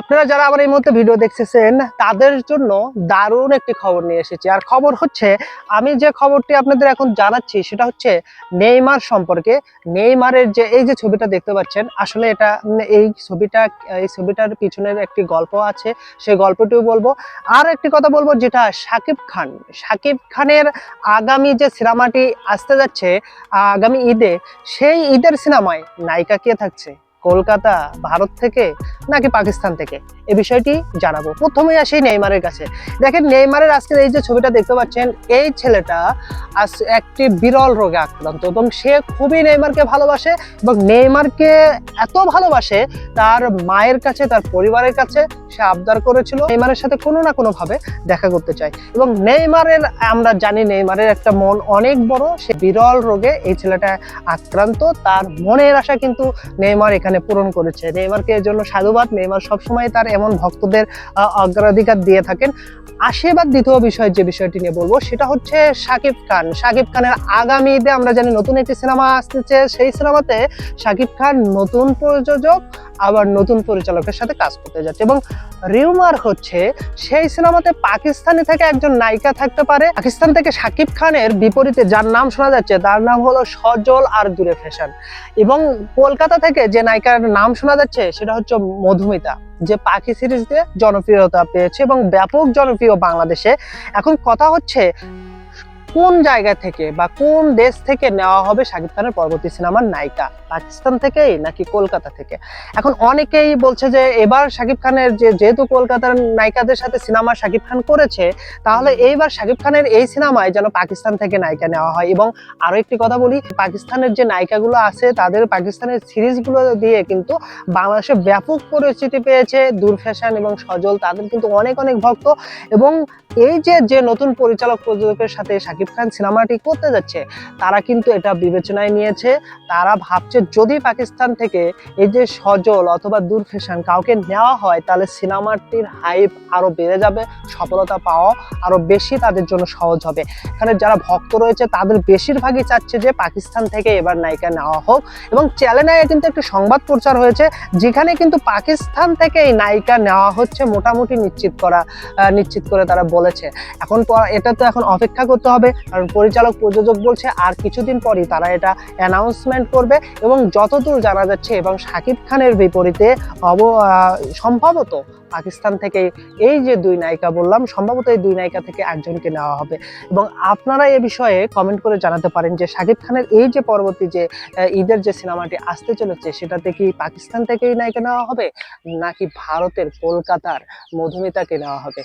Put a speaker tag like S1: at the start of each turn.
S1: আপনারা যারা আমার এই মুহূর্তে ভিডিও দেখতেছেন, তাদের জন্য দারুণ একটি খবর নিয়ে এসেছি। আর খবর হচ্ছে, আমি যে খবরটি আপনাদের এখন জানাচ্ছি, সেটা হচ্ছে নেইমার সম্পর্কে। নেইমারের যে এই যে ছবিটা দেখতে পাচ্ছেন, আসলে এটা এই ছবিটা, এই ছবিটার পিছনের একটি গল্প আছে, সেই গল্পটিও বলব। আর একটি কথা বলব, যেটা শাকিব খান। সাকিব খানের আগামী যে সিনেমাটি আসতে যাচ্ছে, আগামী ঈদে, সেই ঈদের সিনেমায় নায়িকা কে থাকছে? কলকাতা, ভারত থেকে নাকি পাকিস্তান থেকে? এই বিষয়টি জানাব। প্রথমেই আসি নেইমারের কাছে। দেখেন, নেইমারের আজকের এই যে ছবিটা দেখতে পাচ্ছেন, এই ছেলেটা আজ একটি বিরল রোগে আক্রান্ত এবং সে খুবই নেইমারকে ভালোবাসে এবং নেইমারকে এত ভালোবাসে, তার মায়ের কাছে, তার পরিবারের কাছে সে আবদার করেছিল। নেইমারের সাথে কোনো না কোনো ভাবে দেখা করতে চায় এবং নেইমারের, আমরা জানি নেইমারের একটা মন অনেক বড়, সে বিরল রোগে এই ছেলেটা আক্রান্ত। তার মনের আশা কিন্তু নেইমার এখানে পূরণ করেছে। নেইমারকে এর জন্য সাধুবাদ। নেইমার সবসময় তার এমন ভক্তদের অগ্রাধিকার দিয়ে থাকেন। আশীর্বাদ দ্বিতীয় বিষয় যে বিষয়টি নিয়ে বলব, সেটা হচ্ছে সাকিব খান। সাকিব খানের আগামীতে আমরা জানি নতুন একটি সিনেমা আসতেছে সেই সিনেমাতে সাকিব খান নতুন প্রযোজক আবার নতুন পরিচালকের সাথে কাজ করতে যাচ্ছে। এবং রিউমার হচ্ছে সেই সিনেমাতে পাকিস্তানি থেকে একজন নায়িকা থাকতে পারে। পাকিস্তান থেকে শাকিব খানের বিপরীতে যার নাম শোনা যাচ্ছে, তার নাম হলো সজল আর দূরে ফ্যাশন। এবং কলকাতা থেকে যে নায়িকার নাম শোনা যাচ্ছে, সেটা হচ্ছে মধুমিতা, যে পাখি সিরিজ দিয়ে জনপ্রিয়তা পেয়েছে এবং ব্যাপক জনপ্রিয় বাংলাদেশে। এখন কথা হচ্ছে কোন জায়গা থেকে বা কোন দেশ থেকে নেওয়া হবে শাকিব খানের পরবর্তী সিনেমার নায়িকা? পাকিস্তান থেকেই নাকি কলকাতা থেকে? এখন অনেকেই বলছে যে এবার শাকিব খানের যে যেহেতু কলকাতার নায়িকাদের সাথে সিনেমা শাকিব খান করেছে, তাহলে এইবার শাকিব খানের এই সিনেমায় যেন পাকিস্তান থেকে নায়িকা নেওয়া হয়। এবং আরও একটি কথা বলি, পাকিস্তানের যে নায়িকাগুলো আছে, তাদের পাকিস্তানের সিরিজগুলো দিয়ে কিন্তু বাংলাদেশে ব্যাপক পরিচিতি পেয়েছে দূর ফ্যাশন এবং সজল। তাদের কিন্তু অনেক অনেক ভক্ত। এবং এই যে যে নতুন পরিচালক প্রযোজকের সাথে শাকিব খান সিনেমাটি করতে যাচ্ছে, তারা কিন্তু এটা বিবেচনায় নিয়েছে। তারা ভাবছে যদি পাকিস্তান থেকে এই যে সজল অথবা দূর ফ্যাশন কাউকে নেওয়া হয়, তাহলে সিনেমাটির হাইপ আরও বেড়ে যাবে, সফলতা পাওয়া আরও বেশি তাদের জন্য সহজ হবে। এখানে যারা ভক্ত রয়েছে, তাদের বেশিরভাগই চাচ্ছে যে পাকিস্তান থেকে এবার নায়িকা নেওয়া হোক। এবং চ্যানেলে কিন্তু একটি সংবাদ প্রচার হয়েছে, যেখানে কিন্তু পাকিস্তান থেকে এই নায়িকা নেওয়া হচ্ছে মোটামুটি নিশ্চিত করা নিশ্চিত করে তারা বলেছে। এখন এটা তো এখন অপেক্ষা করতে হবে, কারণ পরিচালক প্রযোজক বলছে আর কিছুদিন পরই তারা এটা অ্যানাউন্সমেন্ট করবে এবং যতদূর জানা যাচ্ছে এবং শাকিব খানের বিপরীতে অব সম্ভবত পাকিস্তান থেকে এই যে দুই নায়িকা বললাম, সম্ভবত এই দুই নায়িকা থেকে একজনকে নেওয়া হবে। এবং আপনারা এ বিষয়ে কমেন্ট করে জানাতে পারেন যে শাকিব খানের এই যে পরবর্তী যে ঈদের যে সিনেমাটি আসতে চলেছে, সেটাতে কি পাকিস্তান থেকেই নায়িকা নেওয়া হবে, নাকি ভারতের কলকাতার মধুমিতাকে নেওয়া হবে?